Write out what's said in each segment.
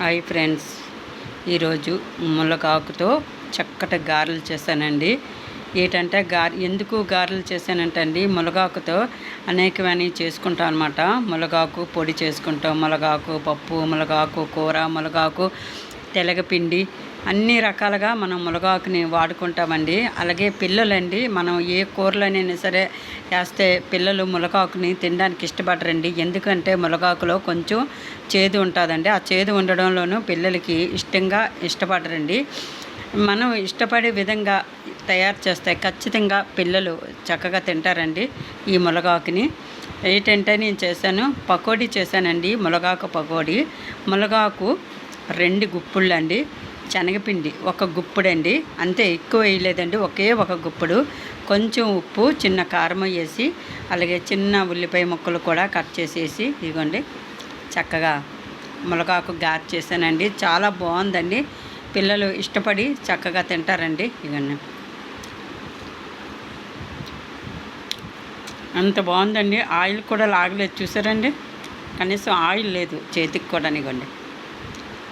Hi friends. ఈరోజు ములగాకుతో చక్కటి గారెలు చేశానండి. ఏంటంటే గార్ ఎందుకు గారెలు చేశానంటే అండి ములగాకుతో అనేకమని చేసుకుంటాం అనమాట ములగాకు పొడి చేసుకుంటాం. ములగాకు పప్పు ములగాకు కూర ములగాకు తెలగపిండి అన్ని రకాలుగా మనం ములగాకుని వాడుకుంటామండి. అలాగే పిల్లలండి మనం ఏ కూరలనైనా సరే వేస్తే పిల్లలు ములగాకుని తినడానికి ఇష్టపడరండి. ఎందుకంటే ములగాకులో కొంచెం చేదు ఉంటుందండి. ఆ చేదు ఉండడంలోనూ పిల్లలకి ఇష్టంగా ఇష్టపడరండి. మనం ఇష్టపడే విధంగా తయారు చేస్తే ఖచ్చితంగా పిల్లలు చక్కగా తింటారండి ఈ ములగాకుని. ఏంటంటే నేను చేశాను పకోడీ చేశానండి ములగాకు పకోడీ. ములగాకు రెండు గుప్పుళ్ళు అండి శనగపిండి ఒక గుప్పుడండి. అంతే ఎక్కువ వేయలేదండి. ఒకే ఒక గుప్పుడు. కొంచెం ఉప్పు చిన్న కారం వేసి అలాగే చిన్న ఉల్లిపాయ ముక్కలు కూడా కట్ చేసేసి ఇదిగోండి చక్కగా ములగాకు గారి చేశానండి. చాలా బాగుందండి. పిల్లలు ఇష్టపడి చక్కగా తింటారండి. ఇవన్నీ అంత బాగుందండి. ఆయిల్ కూడా లాగలేదు చూసారండి? కనీసం ఆయిల్ లేదు చేతికి కూడా ఇవ్వండి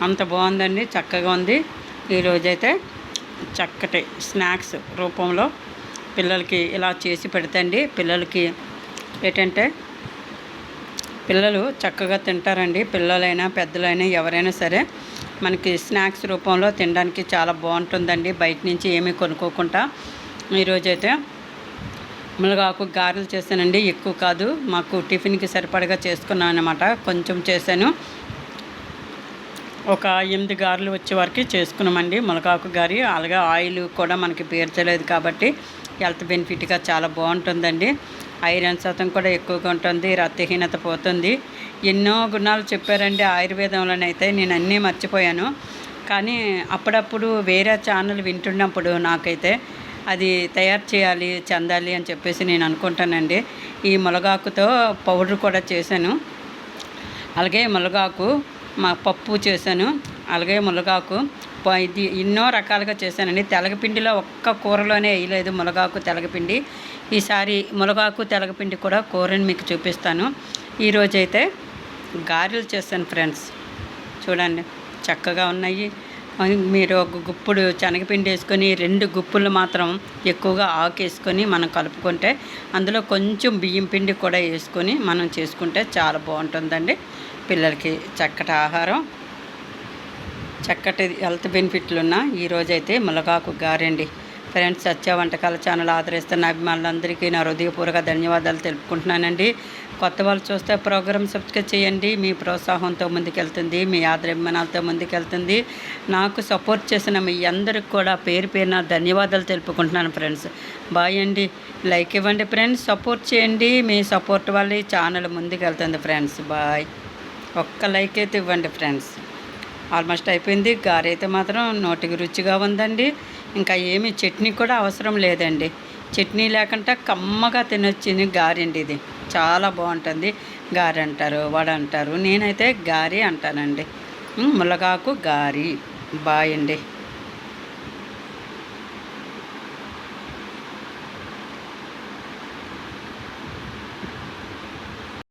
అంత బాగుందండి చక్కగా ఉంది. ఈరోజైతే చక్కటి స్నాక్స్ రూపంలో పిల్లలకి ఇలా చేసి పెడతండి. పిల్లలకి ఏంటంటే పిల్లలు చక్కగా తింటారండి. పిల్లలైనా పెద్దలైనా ఎవరైనా సరే మనకి స్నాక్స్ రూపంలో తినడానికి చాలా బాగుంటుందండి. బయట నుంచి ఏమీ కొనుక్కోకుండా. ఈరోజైతే మునగాకు గారెలు చేశానండి. ఎక్కువ కాదు మాకు టిఫిన్కి సరిపడగా చేసుకున్నాను అనమాట కొంచెం చేశాను. ఒక ఎనిమిది గారెలు వచ్చే వరకు చేసుకున్నామండి. మునగాకు గారి అలాగే ఆయిల్ కూడా మనకి పీర్చలేదు కాబట్టి హెల్త్ బెనిఫిట్గా చాలా బాగుంటుందండి. ఐరన్ శాతం కూడా ఎక్కువగా ఉంటుంది రక్తహీనత పోతుంది. ఎన్నో గుణాలు చెప్పారండి ఆయుర్వేదంలోనైతే నేను అన్నీ మర్చిపోయాను. కానీ అప్పుడప్పుడు వేరే ఛానల్ వింటున్నప్పుడు నాకైతే అది తయారు చేయాలి చెందాలి అని చెప్పేసి నేను అనుకుంటానండి. ఈ మునగాకుతో పౌడర్ కూడా చేశాను. అలాగే మునగాకు మా పప్పు చేశాను అలాగే మునగాకు. ఇది ఎన్నో రకాలుగా చేశానండి. తెలగపిండిలో ఒక్క కూరలోనే వేయలేదు మునగాకు తెలగపిండి. ఈసారి మునగాకు తెలగపిండి కూడా కూరని మీకు చూపిస్తాను. ఈరోజైతే గారెలు చేశాను ఫ్రెండ్స్. చూడండి చక్కగా ఉన్నాయి. మీరు ఒక గుప్పుడు శనగపిండి వేసుకొని రెండు గుప్పులు మాత్రం ఎక్కువగా ఆకేసుకొని మనం కలుపుకుంటే అందులో కొంచెం బియ్యం పిండి కూడా వేసుకొని మనం చేసుకుంటే చాలా బాగుంటుందండి. పిల్లలకి చక్కటి ఆహారం. చక్కటి హెల్త్ బెనిఫిట్లు ఉన్న ఈరోజైతే ములగాకు గారండి. ఫ్రెండ్స్ సత్య వంటకాల ఛానల్ ఆదరిస్తున్న అభిమానులందరికీ నా హృదయపూర్వక ధన్యవాదాలు తెలుపుకుంటున్నానండి. కొత్త వాళ్ళు చూస్తే ప్రోగ్రామ్ సబ్స్క్రైబ్ చేయండి. మీ ప్రోత్సాహంతో ముందుకెళ్తుంది. మీ ఆదరాభిమానాలతో ముందుకెళ్తుంది. నాకు సపోర్ట్ చేసిన మీ అందరికి కూడా పేరు పేరున ధన్యవాదాలు తెలుపుకుంటున్నాను ఫ్రెండ్స్. బాయ్ అండి. లైక్ ఇవ్వండి ఫ్రెండ్స్. సపోర్ట్ చేయండి. మీ సపోర్ట్ వల్ల ఈ ఛానల్ ముందుకెళ్తుంది ఫ్రెండ్స్. బాయ్. ఒక్క లైక్ అయితే ఇవ్వండి ఫ్రెండ్స్. ఆల్మోస్ట్ అయిపోయింది. గారైతే మాత్రం నోటికి రుచిగా ఉందండి. ఇంకా ఏమి చట్నీ కూడా అవసరం లేదండి. చట్నీ లేకుండా కమ్మగా తినొచ్చింది గారెండి ఇది. చాలా బాగుంటుంది. గారె అంటారు వడ అంటారు. నేనైతే గారి అంటానండి. ములగాకు గారి. బాయ్ అండి.